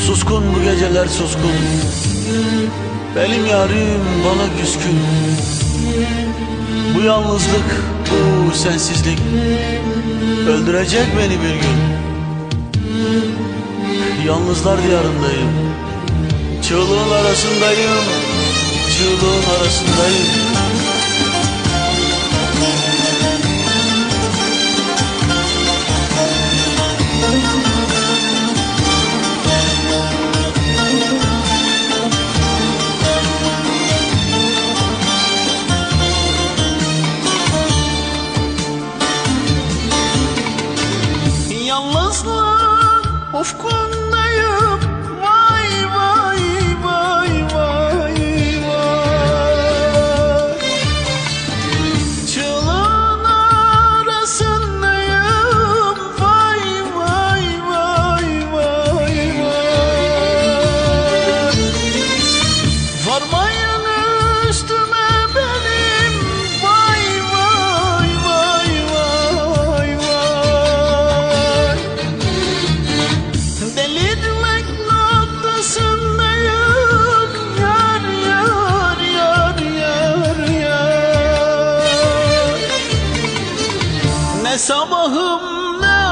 Suskun bu geceler suskun. Benim yarim bana küskün. Bu yalnızlık, bu sensizlik Öldürecek beni bir gün. Yalnızlar diyarındayım. Çığlığın arasındayım Çığlığın arasındayım Yalnızlık ufkundayım sabahım ne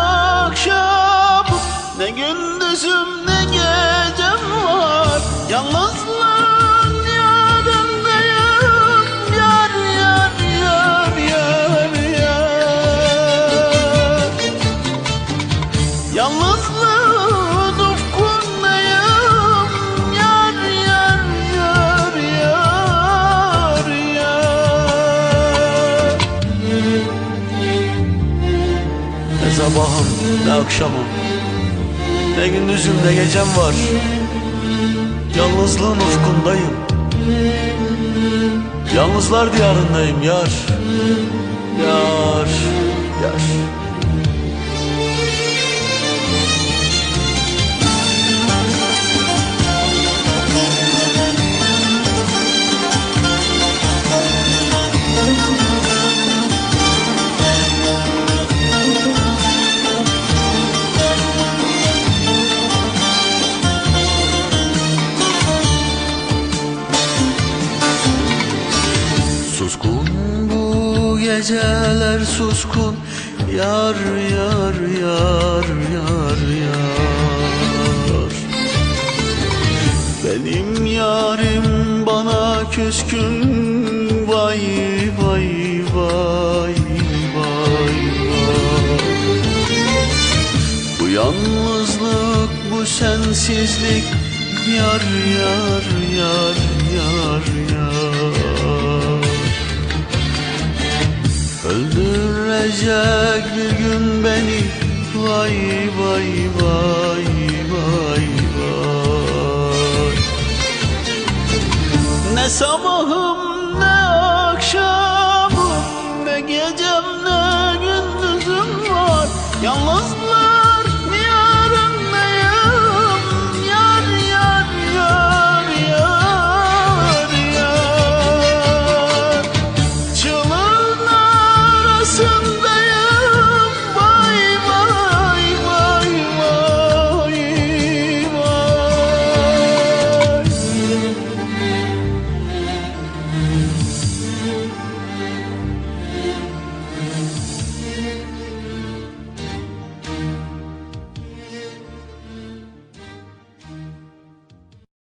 akşamım Ne gündüzüm ne gecem var? Yalnızlığın yanındayım Yar yar yar yar yar. Yalnızlığın sabahım ne akşamım? Ne gündüzüm ne gecem var? Yalnızlığın ufkundayım. Yalnızlar diyarındayım yar. Yar Yar geceler suskun Yar yar yar yar yar. Benim yarim bana küskün Vay vay vay vay vay. Bu yalnızlık bu sensizlik Yar yar yar yar yar Öldürecek bir gün beni. Vay vay vay vay vay. Ne sabahım ne akşamım Ne gecem ne gündüzüm var. Yalnız